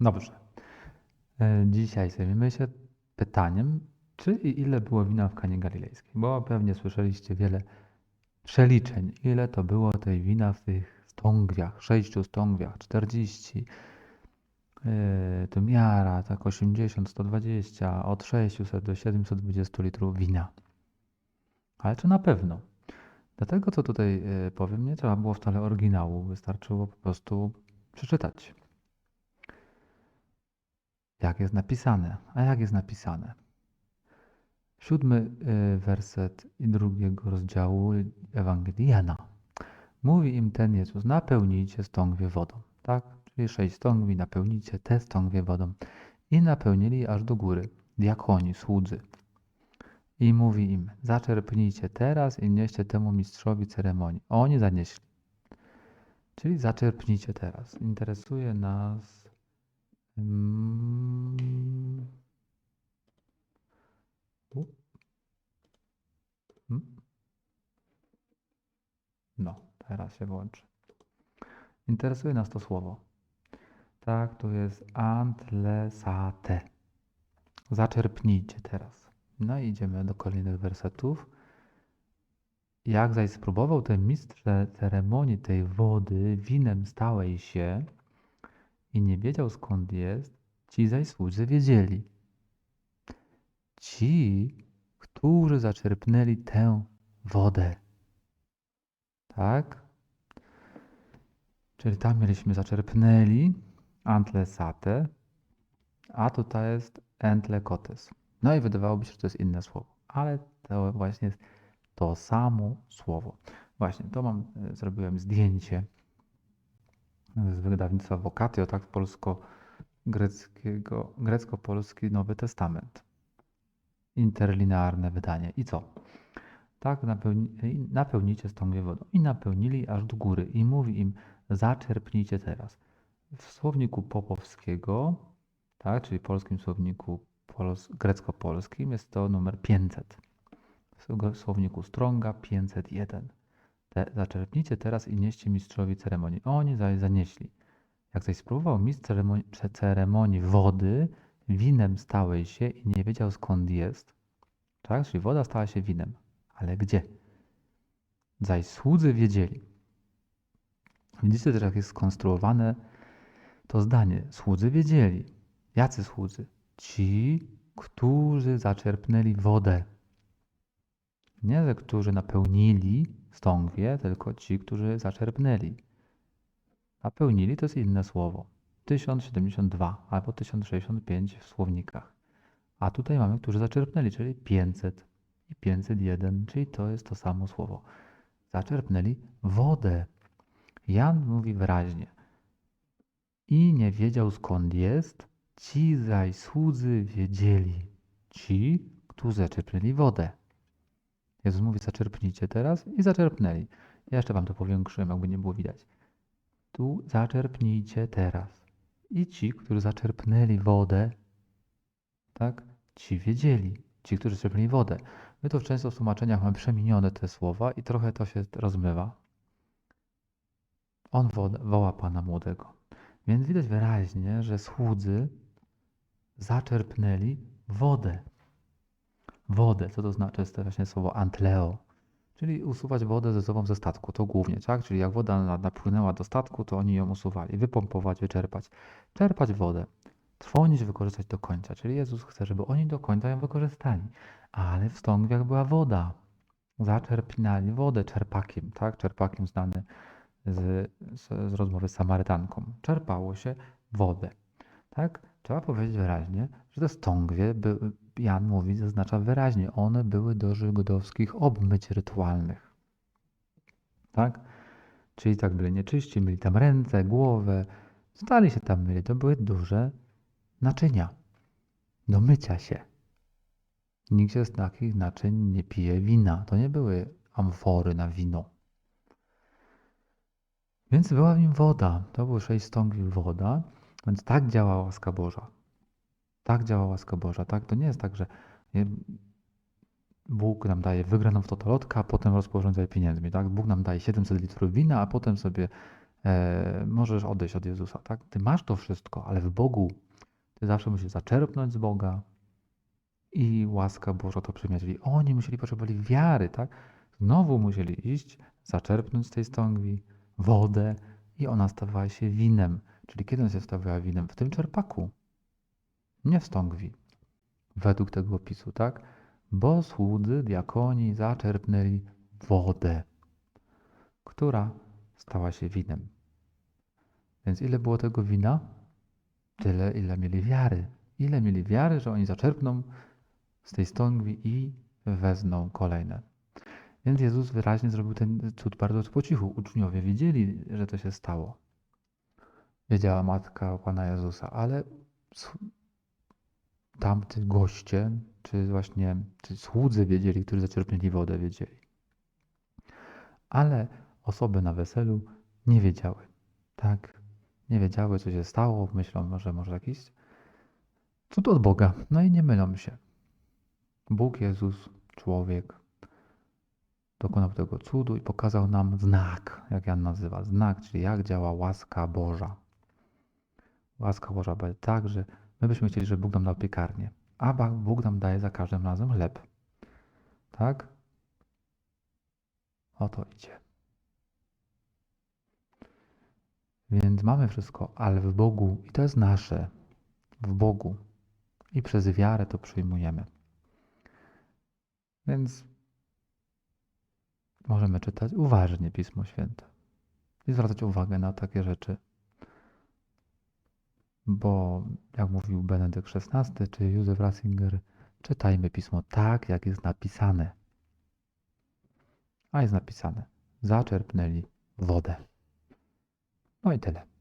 Dobrze. E, Dzisiaj zajmiemy się pytaniem, czy i ile było wina w Kanie Galilejskiej, bo pewnie słyszeliście wiele przeliczeń, ile to było tej wina w tych stągwiach, sześciu stągwiach, 40, e, to miara, tak 80, 120, od 600 do 720 litrów wina. Ale czy na pewno? Dlatego, co tutaj e, powiem, nie trzeba było wcale oryginału, wystarczyło po prostu przeczytać. Jak jest napisane? A jak jest napisane? Siódmy y, werset drugiego rozdziału Ewangelii Jana. Mówi im ten Jezus, napełnijcie stągwie wodą. Tak? Czyli sześć stągwi, napełnijcie te stągwie wodą. I napełnili aż do góry, diakoni, słudzy. I mówi im, zaczerpnijcie teraz i nieście temu mistrzowi ceremonii. Oni zanieśli. Czyli zaczerpnijcie teraz. Interesuje nas Mm. U. Mm. No, teraz się włączy. Interesuje nas to słowo. Tak, to jest antlesate. Zaczerpnijcie teraz. No i idziemy do kolejnych wersetów. Jak zaś spróbował ten mistrz ceremonii tej wody winem stałej się, i nie wiedział skąd jest, ci zaś słudzy wiedzieli. Ci, którzy zaczerpnęli tę wodę. Tak? Czyli tam mieliśmy zaczerpnęli antlesate, a tutaj jest entlekotes. No i wydawałoby się, że to jest inne słowo, ale to właśnie jest to samo słowo. Właśnie, to mam, e, zrobiłem zdjęcie z wydawnictwa Vocatio, tak polsko-greckiego, grecko-polski Nowy Testament. Interlinearne wydanie. I co? Tak, napełni, napełnicie stągwie wodą. I napełnili aż do góry. I mówi im, zaczerpnijcie teraz. W słowniku popowskiego, tak, czyli polskim słowniku pols grecko-polskim jest to numer 500. W słowniku Stronga 501. Zaczerpnijcie teraz i nieście mistrzowi ceremonii. Oni zanieśli. Jak zaś spróbował mistrz ceremonii, ceremonii wody, winem stałej się i nie wiedział skąd jest, tak? Czyli woda stała się winem. Ale gdzie? Zaś słudzy wiedzieli. Widzicie też, jak jest skonstruowane to zdanie. Słudzy wiedzieli. Jacy słudzy? Ci, którzy zaczerpnęli wodę. Nie, że którzy napełnili stągwie, tylko ci, którzy zaczerpnęli. Napełnili to jest inne słowo. 1072 albo 1065 w słownikach. A tutaj mamy, którzy zaczerpnęli, czyli 500 i 501, czyli to jest to samo słowo. Zaczerpnęli wodę. Jan mówi wyraźnie. I nie wiedział skąd jest, ci zaś słudzy wiedzieli. Ci, którzy zaczerpnęli wodę. Jezus mówi, zaczerpnijcie teraz i zaczerpnęli. Ja jeszcze wam to powiększyłem, jakby nie było widać. Tu zaczerpnijcie teraz. I ci, którzy zaczerpnęli wodę, tak, ci wiedzieli, ci, którzy zaczerpnęli wodę. My to często w tłumaczeniach mamy przemienione te słowa i trochę to się rozmywa. On woła Pana Młodego. Więc widać wyraźnie, że słudzy zaczerpnęli wodę wodę. Co to znaczy? Jest to właśnie słowo antleo, czyli usuwać wodę ze sobą ze statku. To głównie, tak? Czyli jak woda napłynęła do statku, to oni ją usuwali. Wypompować, wyczerpać. Czerpać wodę. Trwonić, wykorzystać do końca. Czyli Jezus chce, żeby oni do końca ją wykorzystali. Ale w stągwiach była woda. Zaczerpinali wodę czerpakiem, tak? Czerpakiem znany z, z, z rozmowy z Samarytanką. Czerpało się wodę, tak? Trzeba powiedzieć wyraźnie, że te stągwie były Jan mówi, zaznacza wyraźnie, one były do żydowskich obmyć rytualnych. Tak? Czyli tak byli nieczyści, mieli tam ręce, głowę, stali się tam myli. To były duże naczynia do mycia się. Nikt się z takich naczyń nie pije wina. To nie były amfory na wino. Więc była w nim woda. To było sześć stągwi woda, więc tak działa łaska Boża. Tak działa łaska Boża, tak? To nie jest tak, że Bóg nam daje wygraną w totolotka, a potem rozporządza pieniędzmi, tak? Bóg nam daje 700 litrów wina, a potem sobie e, możesz odejść od Jezusa, tak? Ty masz to wszystko, ale w Bogu ty zawsze musisz zaczerpnąć z Boga i łaska Boża to przyjąć. Czyli oni musieli, potrzebowali wiary, tak? Znowu musieli iść, zaczerpnąć z tej stągwi wodę i ona stawała się winem. Czyli kiedy ona się stawała winem? W tym czerpaku, nie stągwi. Według tego opisu, tak? Bo słudzy, diakoni zaczerpnęli wodę, która stała się winem. Więc ile było tego wina? Tyle, ile mieli wiary. Ile mieli wiary, że oni zaczerpną z tej stągwi i wezmą kolejne. Więc Jezus wyraźnie zrobił ten cud bardzo po cichu. Uczniowie wiedzieli, że to się stało. Wiedziała matka Pana Jezusa, ale tamty goście, czy właśnie czy słudzy wiedzieli, którzy zaczerpnęli wodę, wiedzieli. Ale osoby na weselu nie wiedziały. Tak, nie wiedziały, co się stało. Myślą, że może jakiś cud od Boga. No i nie mylą się. Bóg, Jezus, człowiek dokonał tego cudu i pokazał nam znak, jak Jan nazywa. Znak, czyli jak działa łaska Boża. Łaska Boża będzie tak, że my byśmy chcieli, żeby Bóg nam dał piekarnię, a Bóg nam daje za każdym razem chleb. Tak? O to idzie. Więc mamy wszystko, ale w Bogu, i to jest nasze, w Bogu. I przez wiarę to przyjmujemy. Więc możemy czytać uważnie Pismo Święte i zwracać uwagę na takie rzeczy. Bo, jak mówił Benedykt XVI czy Józef Ratzinger, czytajmy Pismo tak, jak jest napisane. A jest napisane: zaczerpnęli wodę. No i tyle.